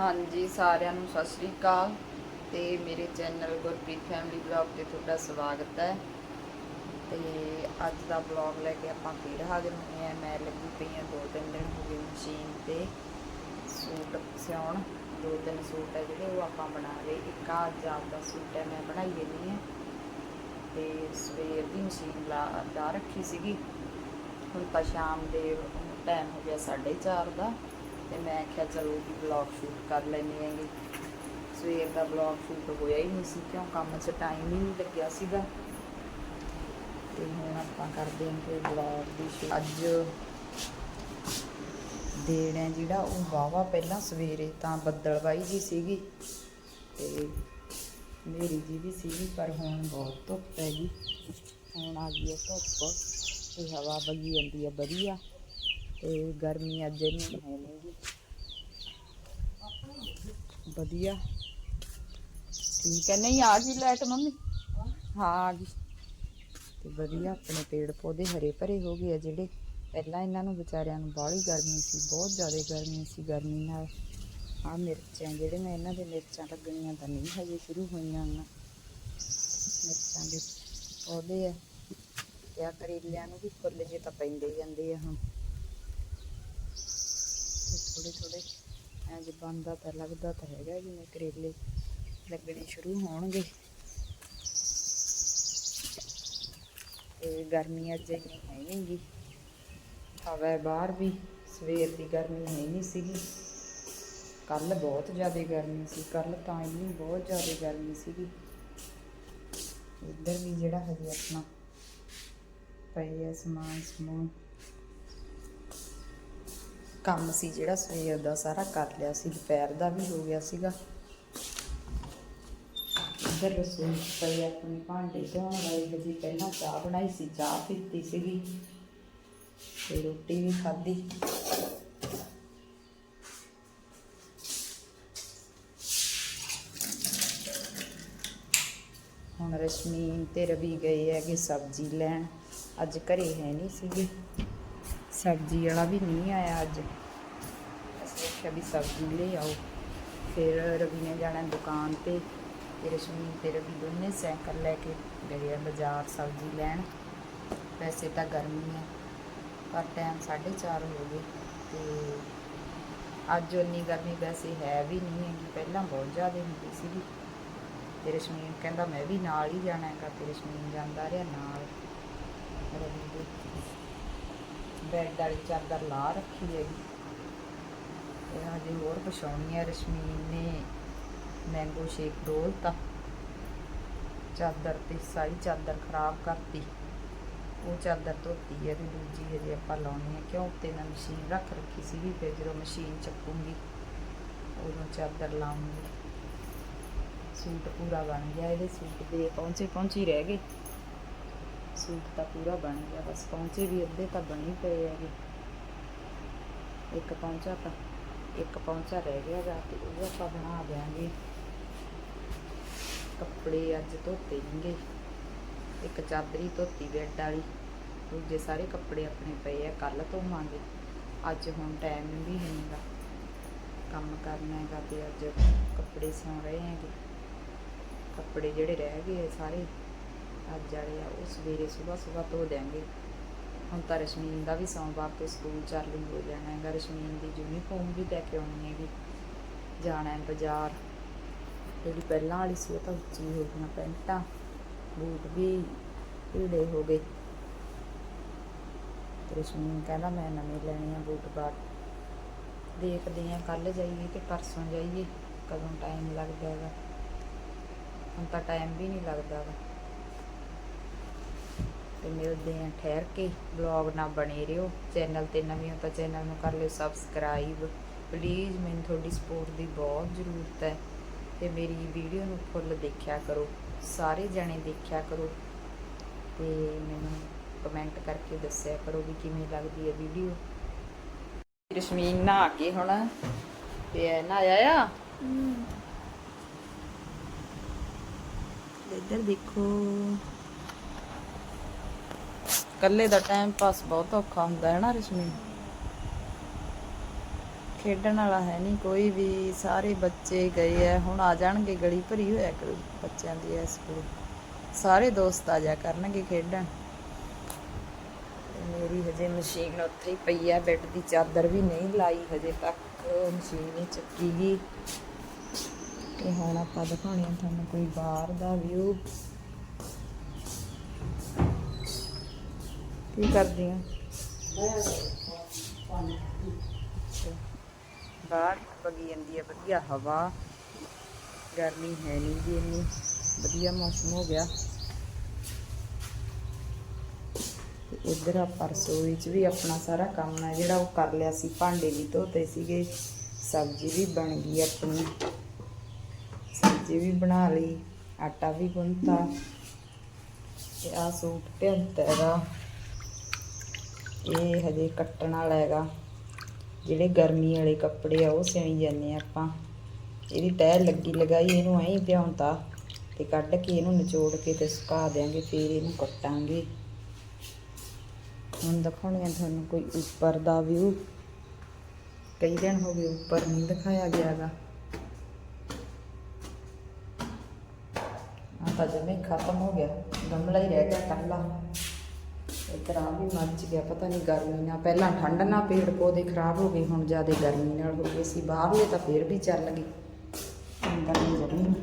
ਹਾਂਜੀ, ਸਾਰਿਆਂ ਨੂੰ ਸਤਿ ਸ੍ਰੀ ਅਕਾਲ ਤੇ ਮੇਰੇ ਚੈਨਲ ਗੁਰਪ੍ਰੀਤ ਫੈਮਿਲੀ ਬਲੌਗ ਤੇ ਤੁਹਾਡਾ ਸਵਾਗਤ ਹੈ। ਤੇ ਅੱਜ ਦਾ ਬਲੌਗ ਲੈ ਕੇ ਆਪਾਂ ਫਿਰ ਹਾਜ਼ਰ ਹੋਏ ਆ ਮੈਂ ਲੱਗੀ ਪਈ ਆ ਦੋ ਤਿੰਨ ਦਿਨ ਹੋ ਗਏ ਮਸ਼ੀਨ ਤੇ ਸੂਟ ਸਿਉਣ। ਦੋ ਤਿੰਨ ਸੂਟ ਹੈ ਜਿਹੜੇ ਉਹ ਆਪਾਂ ਬਣਾ ਲਏ। ਇੱਕ ਆ ਅੱਜ ਆਪਦਾ ਸੂਟ ਹੈ, ਮੈਂ ਬਣਾਈ ਨਹੀਂ ਹੈ। ਤੇ ਸਵੇਰ ਦੀ ਮਸ਼ੀਨ ਲਾ ਲਾ ਰੱਖੀ ਸੀਗੀ। ਹੁਣ ਤਾਂ ਸ਼ਾਮ ਦੇ ਟਾਈਮ ਹੋ ਗਿਆ 4:30 ਦਾ। ਤੇ ਮੈਂ ਕਿਹਾ ਚਲੋ ਵੀ ਬਲੌਗ ਸ਼ੂਟ ਕਰ ਲੈਂਦੇ ਆਂਗੇ ਸਵੇਰ ਦਾ ਬਲੌਗ ਸ਼ੂਟ ਹੋਇਆ ਹੀ ਨਹੀਂ ਸੀ, ਕਿਉਂ ਕੰਮ 'ਚ ਟਾਈਮ ਹੀ ਨਹੀਂ ਲੱਗਿਆ ਸੀਗਾ। ਤੇ ਹੁਣ ਆਪਾਂ ਕਰਦੇ ਹਾਂ ਕਿ ਬਲੌਗ ਦੀ ਅੱਜ ਦੇਣ ਹੈ ਜਿਹੜਾ, ਉਹ ਵਾਵਾ ਪਹਿਲਾਂ ਸਵੇਰੇ ਤਾਂ ਬੱਦਲਵਾਈ ਜੀ ਸੀਗੀ। ਤੇ ਮੇਰੀ ਜੀ ਵੀ ਸੀਗੀ, ਪਰ ਹੁਣ ਬਹੁਤ ਧੁੱਪ ਹੈਗੀ। ਹੁਣ ਆ ਗਈ ਹੈ ਧੁੱਪ ਤੇ ਹਵਾ ਵਗੀ ਜਾਂਦੀ ਹੈ, ਵਧੀਆ। ਤੇ ਗਰਮੀ ਅੱਜ ਇੰਨੀ ਹੈ ਨਹੀਂ ਗੀ। ਵਧੀਆ। ਠੀਕ ਹੈ, ਨਹੀਂ ਆ ਗਈ ਲਾਈਟ ਮੰਮੀ? ਹਾਂ, ਆ ਗਈ। ਤੇ ਵਧੀਆ, ਆਪਣੇ ਪੇੜ ਪੌਦੇ ਹਰੇ ਭਰੇ ਹੋ ਗਏ ਆ ਜਿਹੜੇ। ਪਹਿਲਾਂ ਇਹਨਾਂ ਨੂੰ ਵਿਚਾਰਿਆਂ ਨੂੰ ਬਾਹਲੀ ਗਰਮੀ ਸੀ, ਬਹੁਤ ਜ਼ਿਆਦਾ ਗਰਮੀ ਸੀ, ਗਰਮੀ ਨਾਲ। ਆ ਮਿਰਚਾਂ ਜਿਹੜੇ ਮੈਂ ਇਹਨਾਂ ਦੇ ਮਿਰਚਾਂ ਲੱਗਣੀਆਂ ਤਾਂ ਨਹੀਂ ਹਜੇ ਸ਼ੁਰੂ ਹੋਈਆਂ ਹਨ ਮਿਰਚਾਂ ਦੇ ਪੌਦੇ ਆ। ਤੇ ਆ ਕਰੇਲਿਆਂ ਨੂੰ ਵੀ ਫੁੱਲ ਜੇ ਤਾਂ ਪੈਂਦੇ ਜਾਂਦੇ ਆ ਹੁਣ। ਥੋੜੇ ਥੋੜੇ ਐਂ ਬੰਦਾ ਤਾਂ ਲੱਗਦਾ ਤਾਂ ਹੈਗਾ ਜਿਵੇਂ ਕਰੇਲੇ ਲੱਗਣੇ ਸ਼ੁਰੂ ਹੋਣਗੇ। ਤੇ ਗਰਮੀ ਅੱਜ ਇੰਨੀ ਹੈ ਨਹੀਂ ਗੀ ਹਵਾ ਬਾਹਰ ਵੀ, ਸਵੇਰ ਦੀ ਗਰਮੀ ਹੈ ਨਹੀਂ ਸੀਗੀ। ਕੱਲ ਬਹੁਤ ਜ਼ਿਆਦਾ ਗਰਮੀ ਸੀ ਕੱਲ ਤਾਂ ਇੰਨੀ ਬਹੁਤ ਜ਼ਿਆਦਾ ਗਰਮੀ ਸੀਗੀ। ਇੱਧਰ ਵੀ ਜਿਹੜਾ ਹਜੇ ਆਪਣਾ ਪਈ ਹੈ ਸਮਾਨ ਸਮੂਨ ਕੰਮ ਸੀ ਜਿਹੜਾ ਸਵੇਰ ਦਾ, ਸਾਰਾ ਕਰ ਲਿਆ ਸੀ, ਦੁਪਹਿਰ ਦਾ ਵੀ ਹੋ ਗਿਆ ਸੀਗਾ। ਇੱਧਰ ਰਸੋਈ ਪਈ ਆਪਣੀ ਭਾਂਡੇ ਧੋਣ ਵਾਲੀ, ਹਜੇ ਪਹਿਲਾਂ ਚਾਹ ਬਣਾਈ ਸੀ, ਚਾਹ ਪੀਤੀ ਸੀਗੀ ਤੇ ਰੋਟੀ ਵੀ ਖਾਧੀ। ਹੁਣ ਰਸ਼ਮੀ ਤੇ ਰਵੀ ਗਏ ਹੈਗੇ ਸਬਜ਼ੀ ਲੈਣ, ਅੱਜ ਘਰੇ ਹੈ ਨਹੀਂ ਸੀਗੇ। ਸਬਜ਼ੀ ਵਾਲਾ ਵੀ ਨਹੀਂ ਆਇਆ ਅੱਜ। ਅਸੀਂ ਆਖਿਆ ਵੀ ਸਬਜ਼ੀ ਲੈ ਆਓ। ਫਿਰ ਰਵੀ ਨੇ ਜਾਣਾ ਦੁਕਾਨ ਤੇ। ਤੇ ਰਸ਼ਮੀਨ ਤੇ ਰਵੀ ਦੋਨੇ ਸਾਈਕਲ ਲੈ ਕੇ ਗਏ ਆ ਬਾਜ਼ਾਰ ਸਬਜ਼ੀ ਲੈਣ। ਵੈਸੇ ਤਾਂ ਗਰਮੀ ਹੈ ਪਰ ਟਾਈਮ 4:30 ਹੋ ਗਏ ਤੇ ਅੱਜ ਉਨੀ ਗਰਮੀ ਵੈਸੇ ਹੈ ਵੀ ਨਹੀਂ ਹੈਗੀ। ਪਹਿਲਾਂ ਬਹੁਤ ਜ਼ਿਆਦਾ ਹੁੰਦੀ ਸੀਗੀ। ਤੇ ਰਸ਼ਮੀਨ ਕਹਿੰਦਾ ਮੈਂ ਵੀ ਨਾਲ ਹੀ ਜਾਣਾ ਹੈਗਾ। ਤੇ ਰਸ਼ਮੀਨ ਜਾਂਦਾ ਰਿਹਾ ਨਾਲ ਰਵੀ ਦੇ। ਬੈੱਡ ਵਾਲੀ ਚਾਦਰ ਲਾ ਰੱਖੀ ਹੈਗੀ। ਇਹ ਹਜੇ ਹੋਰ ਪਛਾਉਣੀ ਹੈ ਰਸ਼ਮੀਨ ਨੇ ਮੈਂਗੋ ਸ਼ੇਕ ਡੋਲਤਾ। ਚਾਦਰ ਤੇ ਸਾਰੀ ਚਾਦਰ ਖਰਾਬ ਕਰਤੀ। ਉਹ ਚਾਦਰ ਧੋਤੀ ਹੈ ਤੇ ਦੂਜੀ ਹਜੇ ਆਪਾਂ ਲਾਉਣੀ ਹੈ। ਕਿਉਂ? ਉੱਤੇ ਮੈਂ ਮਸ਼ੀਨ ਰੱਖ ਰੱਖੀ ਸੀ ਫਿਰ ਜਦੋਂ ਮਸ਼ੀਨ ਚੱਕੂੰਗੀ, ਉਦੋਂ ਚਾਦਰ ਲਾਉਂਗੀ ਸੂਟ ਪੂਰਾ ਬਣ ਗਿਆ, ਇਹਦੇ ਸੂਟ ਦੇ ਪਹੁੰਚੇ ਪਹੁੰਚੀ ਰਹਿ ਗਏ। ਸੂਟ ਤਾਂ ਪੂਰਾ ਬਣ ਗਿਆ, ਬਸ ਪਹੁੰਚੇ ਵੀ ਅੱਧੇ ਤਾਂ ਬਣੀ ਪਏ ਹੈਗੇ। ਇੱਕ ਪਹੁੰਚਾ ਤਾਂ, ਇੱਕ ਪਹੁੰਚਾ ਰਹਿ ਗਿਆ ਗਾ ਤੇ ਉਹ ਆਪਾਂ ਬਣਾ ਦਿਆਂਗੇ। ਕੱਪੜੇ ਅੱਜ ਧੋਤੇ ਨਹੀਂਗੇ ਇੱਕ ਚਾਦਰੀ ਧੋਤੀ ਬੈੱਡ ਵਾਲੀ, ਦੂਜੇ ਸਾਰੇ ਕੱਪੜੇ ਆਪਣੇ ਪਏ ਆ ਕੱਲ ਧੋਵਾਂਗੇ। ਅੱਜ ਹੁਣ ਟਾਈਮ ਵੀ ਨਹੀਂਗਾ ਕੰਮ ਕਰਨਾ ਹੈਗਾ ਤੇ ਅੱਜ ਕੱਪੜੇ ਸਿਉਂ ਰਹੇ ਹੈਗੇ। ਕੱਪੜੇ ਜਿਹੜੇ ਰਹਿ ਗਏ ਆ ਸਾਰੇ। ਅੱਜ ਵਾਲੇ ਆ, ਉਹ ਸਵੇਰੇ ਸਵੇਰ ਸਵੇਰ ਧੋ ਦਿਆਂਗੇ। ਹੁਣ ਤਾਂ ਰਸ਼ਮੀਨ ਦਾ ਵੀ ਸੋਮਵਾਰ ਤੋਂ ਸਕੂਲ ਚਾਲੂ ਹੋ ਜਾਣਾ ਹੈਗਾ। ਰਸ਼ਮੀਨ ਦੀ ਯੂਨੀਫਾਰਮ ਵੀ ਲੈ ਕੇ ਆਉਣੀ ਹੈਗੀ। ਜਾਣਾ ਹੈ ਬਾਜ਼ਾਰ। ਜਿਹੜੀ ਪਹਿਲਾਂ ਵਾਲੀ ਸੀ, ਉਹ ਤਾਂ ਉੱਚੀ ਹੋ ਗਈਆਂ ਪੈਂਟਾਂ, ਬੂਟ ਵੀ ਢੀੜੇ ਹੋ ਗਏ। ਰਸ਼ਮੀਨ ਕਹਿੰਦਾ, ਮੈਂ ਨਵੇਂ ਲੈਣੇ ਆ ਬੂਟ ਬਾਟ ਦੇਖਦੇ ਆ ਕੱਲ ਜਾਈਏ ਕਿ ਪਰਸੋਂ ਜਾਈਏ। ਕਦੋਂ ਟਾਈਮ ਲੱਗਦਾ ਹੈਗਾ? ਹੁਣ ਤਾਂ ਟਾਈਮ ਵੀ ਨਹੀਂ ਲੱਗਦਾ ਗਾ ਤੇ ਮਿਲਦੇ ਆ ਠਹਿਰ ਕੇ। ਬਲੌਗ ਨਾਲ ਬਣੇ ਰਹੋ। ਚੈਨਲ ਤੇ ਨਵੇਂ ਹੋ ਤਾਂ ਚੈਨਲ ਨੂੰ ਕਰ ਲਿਓ ਸਬਸਕ੍ਰਾਈਬ ਪਲੀਜ਼ ਮੈਨੂੰ ਤੁਹਾਡੀ ਸਪੋਰਟ ਦੀ ਬਹੁਤ ਜ਼ਰੂਰਤ ਹੈ। ਤੇ ਮੇਰੀ ਵੀਡੀਓ ਨੂੰ ਫੁੱਲ ਦੇਖਿਆ ਕਰੋ। ਸਾਰੇ ਜਣੇ ਦੇਖਿਆ ਕਰੋ। ਤੇ ਮੈਨੂੰ ਕਮੈਂਟ ਕਰਕੇ ਦੱਸਿਆ ਕਰੋ ਵੀ ਕਿਵੇਂ ਲੱਗਦੀ ਹੈ ਵੀਡੀਓ ਰਸ਼ਮੀਨ ਨਾ ਆ ਕੇ ਹੁਣ ਤੇ ਨਾ ਆਇਆ ਇੱਧਰ ਦੇਖੋ। ਇਕੱਲੇ ਦਾ ਟਾਈਮ ਪਾਸ ਬਹੁਤ ਔਖਾ ਹੁੰਦਾ ਹੈ ਨਾ ਰਸ਼ਮੀ? ਖੇਡਣ ਵਾਲਾ ਹੈ ਨਹੀਂ, ਕੋਈ ਵੀ, ਸਾਰੇ ਬੱਚੇ ਗਏ ਐ ਹੁਣ ਆ ਜਾਣਗੇ ਗਲੀ ਭਰੀ ਹੋਇਆ ਕਰੂ ਬੱਚਿਆਂ ਦੀ ਇਸ ਵੇਲੇ। ਸਾਰੇ ਦੋਸਤ ਆ ਜਾ ਕਰਨਗੇ ਖੇਡਣ। ਮੇਰੀ ਹਜੇ ਮਸ਼ੀਨ ਉੱਥੇ ਹੀ ਪਈ ਐ ਬੈੱਡ ਦੀ ਚਾਦਰ ਵੀ ਨਹੀਂ ਲਾਈ ਹਜੇ ਤੱਕ, ਮਸ਼ੀਨ ਨਹੀਂ ਚੱਕੀ ਗਈ ਤੇ ਹੁਣ ਆਪਾਂ ਦਿਖਾਉਣੀ ਤੁਹਾਨੂੰ ਕੋਈ ਬਾਹਰ ਦਾ ਵਿਊ ਕੀ ਕਰਦੀ ਆ? ਬਾਹਰ ਵਗੀ ਜਾਂਦੀ ਹੈ ਵਧੀਆ ਹਵਾ। ਗਰਮੀ ਹੈ ਨਹੀਂ ਜੀ ਇੰਨੀ। ਵਧੀਆ ਮੌਸਮ ਹੋ ਗਿਆ। ਤੇ ਇੱਧਰ ਆਪਾਂ ਰਸੋਈ 'ਚ ਵੀ ਆਪਣਾ ਸਾਰਾ ਕੰਮ ਹੈ, ਜਿਹੜਾ ਉਹ ਕਰ ਲਿਆ ਸੀ। ਭਾਂਡੇ ਵੀ ਧੋਤੇ ਸੀਗੇ। ਸਬਜ਼ੀ ਵੀ ਬਣ ਗਈ ਆਪਣੀ। ਸਬਜ਼ੀ ਵੀ ਬਣਾ ਲਈ। ਆਟਾ ਵੀ ਗੁੰਨਤਾ। ਤੇ ਆ ਸੂਟ ਭਿਉਂਤਾ ਹੈਗਾ। ਇਹ ਹਜੇ ਕੱਟਣ ਵਾਲਾ ਹੈਗਾ। ਜਿਹੜੇ ਗਰਮੀ ਵਾਲੇ ਕੱਪੜੇ ਆ, ਉਹ ਸਿਉਣੀ ਜਾਂਦੇ ਆ ਆਪਾਂ। ਇਹਦੀ ਤੈਅ ਲੱਗੀ ਲਗਾਈ, ਇਹਨੂੰ ਐਂ ਭਿਉਂਤਾ ਤੇ ਕੱਢ ਕੇ ਇਹਨੂੰ ਨਿਚੋੜ ਕੇ ਤੇ ਸੁਕਾ ਦਿਆਂਗੇ, ਫਿਰ ਇਹਨੂੰ ਕੱਟਾਂਗੇ। ਹੁਣ ਦਿਖਾਉਣੀ ਆ ਤੁਹਾਨੂੰ ਕੋਈ ਉੱਪਰ ਦਾ ਵਿਊ ਕਈ ਦਿਨ ਹੋ ਗਏ ਉੱਪਰ ਨਹੀਂ ਦਿਖਾਇਆ ਗਿਆਗਾ। ਆ ਤਾਂ ਜਮੇ ਖਤਮ ਹੋ ਗਿਆ। ਗਮਲਾ ਹੀ ਰਹਿ ਗਿਆ ਕੱਲਾ ਇੱਧਰ ਆ ਵੀ ਮੱਚ ਗਿਆ, ਪਤਾ ਨਹੀਂ ਗਰਮੀ ਨਾਲ। ਪਹਿਲਾਂ ਠੰਡ ਨਾਲ ਪੇੜ ਪੌਦੇ ਖਰਾਬ ਹੋ ਗਏ, ਹੁਣ ਜ਼ਿਆਦਾ ਗਰਮੀ ਨਾਲ ਹੋ ਗਏ ਸੀ। ਬਾਹਰਲੇ ਤਾਂ ਫੇਰ ਵੀ ਚੱਲ ਗਏ ਅੰਦਰ ਨਹੀਂ ਜਮੀ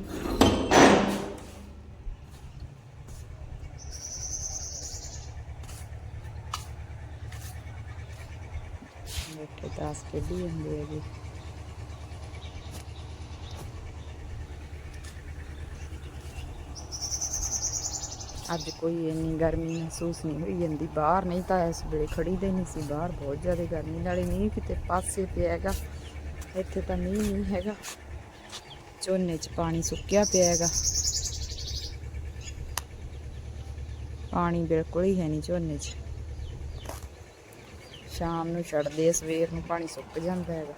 ਬੈਠੇ ਤਾਸ ਖੇਡੀ ਜਾਂਦੇ ਹੈਗੇ। ਅੱਜ ਕੋਈ ਇੰਨੀ ਗਰਮੀ ਮਹਿਸੂਸ ਨਹੀਂ ਹੋਈ ਜਾਂਦੀ ਬਾਹਰ ਨਹੀਂ ਤਾਂ ਇਸ ਵੇਲੇ ਖੜੀ ਦੇ ਨਹੀਂ ਸੀ, ਬਾਹਰ ਬਹੁਤ ਜ਼ਿਆਦਾ ਗਰਮੀ, ਨਾਲੇ ਮੀਂਹ ਕਿਤੇ ਪਾਸੇ ਪਿਆ ਹੈਗਾ, ਇੱਥੇ ਤਾਂ ਮੀਂਹ ਨਹੀਂ ਹੈਗਾ, ਝੋਨੇ 'ਚ ਪਾਣੀ ਸੁੱਕਿਆ ਪਿਆ ਹੈਗਾ। ਪਾਣੀ ਬਿਲਕੁਲ ਹੀ ਹੈ ਨਹੀਂ ਝੋਨੇ 'ਚ। ਸ਼ਾਮ ਨੂੰ ਛੱਡਦੇ ਸਵੇਰ ਨੂੰ ਪਾਣੀ ਸੁੱਕ ਜਾਂਦਾ ਹੈਗਾ।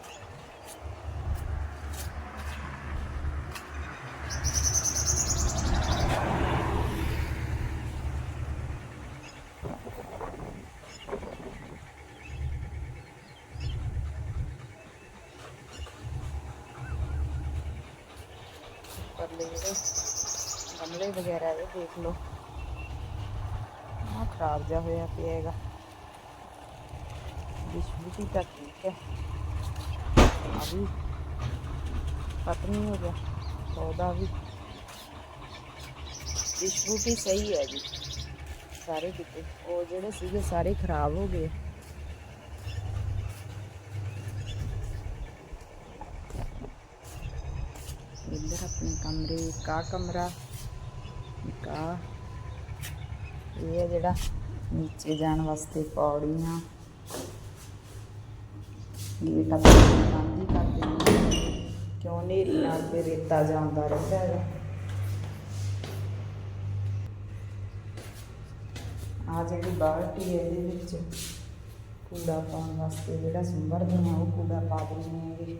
ਪਰਲੇ ਜਿਹੜੇ ਗਮਲੇ ਵਗੈਰਾ ਇਹ ਦੇਖ ਲਓ। ਆ ਖਰਾਬ ਜਿਹਾ ਹੋਇਆ ਪਿਆ ਹੈਗਾ। ਬਿਸਕੁਟੀ ਤਾਂ ਠੀਕ ਹੈ। ਆ ਵੀ ਖਤਮ ਹੋ ਗਿਆ ਪੌਦਾ ਵੀ। ਬਿਸਕੁਟੀ ਸਹੀ ਹੈ ਜੀ। ਸਾਰੇ ਕਿਤੇ ਉਹ ਜਿਹੜੇ ਸੀਗੇ, ਸਾਰੇ ਖਰਾਬ ਹੋ ਗਏ। ਇੱਧਰ ਆਪਣੇ ਕਮਰੇ, ਕਾ ਕਮਰਾ, ਕਾ। ਇਹ ਹੈ ਜਿਹੜਾ ਨੀਚੇ ਜਾਣ ਵਾਸਤੇ ਪੌੜੀਆਂ। ਗੇਟ ਆਪਾਂ ਬੰਦ ਹੀ ਕਰ ਦਿੰਦੇ ਹਾਂ। ਕਿਉਂ ਨੇਰੀ ਨਾਲ ਤੇ ਰੇਤਾ ਜਾਂਦਾ ਰਹਿੰਦਾ ਹੈ। ਆ ਜਿਹੜੀ ਬਾਲਟੀ ਹੈ ਇਹਦੇ ਵਿੱਚ ਕੂੜਾ ਪਾਉਣ ਵਾਸਤੇ ਜਿਹੜਾ ਸੁੰਬਰਦੇ ਆ ਉਹ ਕੂੜਾ ਪਾ ਦਿੰਦੇ ਹੈਗੇ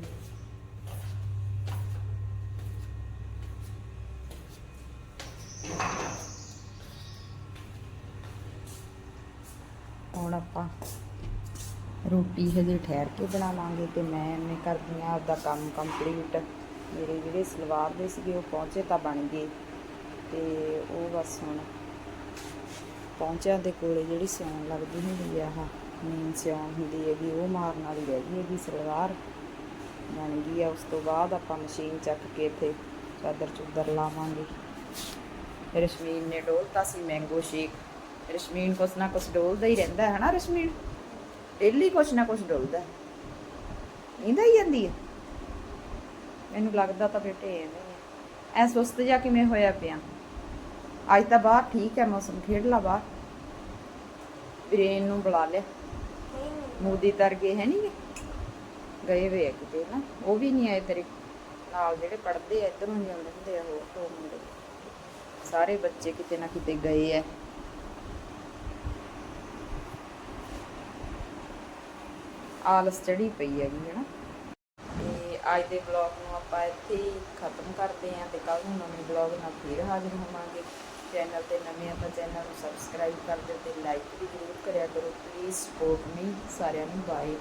ਹੁਣ ਆਪਾਂ ਰੋਟੀ ਹਜੇ ਠਹਿਰ ਕੇ ਬਣਾਵਾਂਗੇ ਤੇ ਮੈਂ ਐਵੇਂ ਕਰਦੀ ਆ, ਆਪਦਾ ਕੰਮ ਕੰਪਲੀਟ ਮੇਰੇ ਜਿਹੜੇ ਸਲਵਾਰ ਦੇ ਸੀਗੇ ਉਹ ਪਹੁੰਚੇ ਤਾਂ ਬਣ ਗਏ। ਤੇ ਉਹ ਬਸ ਹੁਣ ਪਹੁੰਚਿਆਂ ਦੇ ਕੋਲੇ ਜਿਹੜੀ ਸਿਉਣ ਲੱਗਦੀ ਹੁੰਦੀ ਆ, ਆਹ ਮੇਨ ਸਿਉਣ ਹੁੰਦੀ ਹੈਗੀ, ਉਹ ਮਾਰਨ ਵਾਲੀ ਰਹਿ ਗਈ ਹੈਗੀ ਸਲਵਾਰ। ਬਣ ਗਈ ਆ, ਉਸ ਤੋਂ ਬਾਅਦ ਆਪਾਂ ਮਸ਼ੀਨ ਚੱਕ ਕੇ ਇੱਥੇ ਚਾਦਰ ਚੁੱਦਰ ਲਾਵਾਂਗੇ। ਰਸ਼ਮੀਨ ਨੇ ਡੋਲਤਾ ਸੀ ਮੈਂਗੋ ਸ਼ੇਕ ਰਸ਼ਮੀਨ ਕੁਛ ਨਾ ਕੁਛ ਡੋਲਦਾ ਹੀ ਰਹਿੰਦਾ ਹੈ ਨਾ ਰਸ਼ਮੀਨ? ਡੇਲੀ ਕੁਛ ਨਾ ਕੁਛ ਡੋਲਦਾ। ਨੀਂਦ ਆਈ ਜਾਂਦੀ ਹੈ ਮੈਨੂੰ ਲੱਗਦਾ ਤਾਂ ਬੇਟੇ ਐਵੇਂ ਹੀ ਐ ਸੁਸਤ ਜਾ ਕਿਵੇਂ ਹੋਇਆ ਪਿਆ। ਅੱਜ ਤਾਂ ਬਾਹਰ ਠੀਕ ਹੈ ਮੌਸਮ, ਖੇਡ ਬਾਹਰ। ਵੀਰੇਨ ਨੂੰ ਬੁਲਾ ਲਿਆ। ਮੂਦੀ ਤਰ ਗਏ ਹੈ ਨਹੀਂ ਗਏ ਵੇ ਆ ਕਿਤੇ ਨਾ। ਉਹ ਵੀ ਨਹੀਂ ਆਏ ਤੇਰੇ। ਨਾਲ ਜਿਹੜੇ ਪੜਦੇ ਆ, ਇੱਧਰੋਂ ਹੀ ਆਉਂਦੇ ਹੁੰਦੇ ਆ ਹੋਰ ਦੋ ਮੁੰਡੇ। ਸਾਰੇ ਬੱਚੇ ਕਿਤੇ ਨਾ ਕਿਤੇ ਗਏ ਆ। ਆਲਸ ਚੜੀ ਪਈ ਹੈਗੀ ਹੈ ਨਾ। ਤੇ ਅੱਜ ਦੇ ਵਲੌਗ ਨੂੰ ਆਪਾਂ ਇੱਥੇ ਹੀ ਖਤਮ ਕਰਦੇ ਆਂ ਤੇ ਕੱਲ ਨੂੰ ਨਵੇਂ ਵਲੌਗ ਨਾਲ ਫੇਰ ਹਾਜ਼ਰ ਹੋਵਾਂਗੇ। ਚੈਨਲ ਤੇ ਨਵੇਂ ਆ ਤਾਂ ਚੈਨਲ ਨੂੰ ਸਬਸਕ੍ਰਾਈਬ ਕਰ ਦਿਓ ਤੇ ਲਾਈਕ ਵੀ ਜ਼ਰੂਰ ਕਰਿਆ ਕਰੋ। ਪਲੀਜ਼ ਸਪੋਰਟ ਮੀ ਸਾਰਿਆਂ ਨੂੰ ਬਾਏ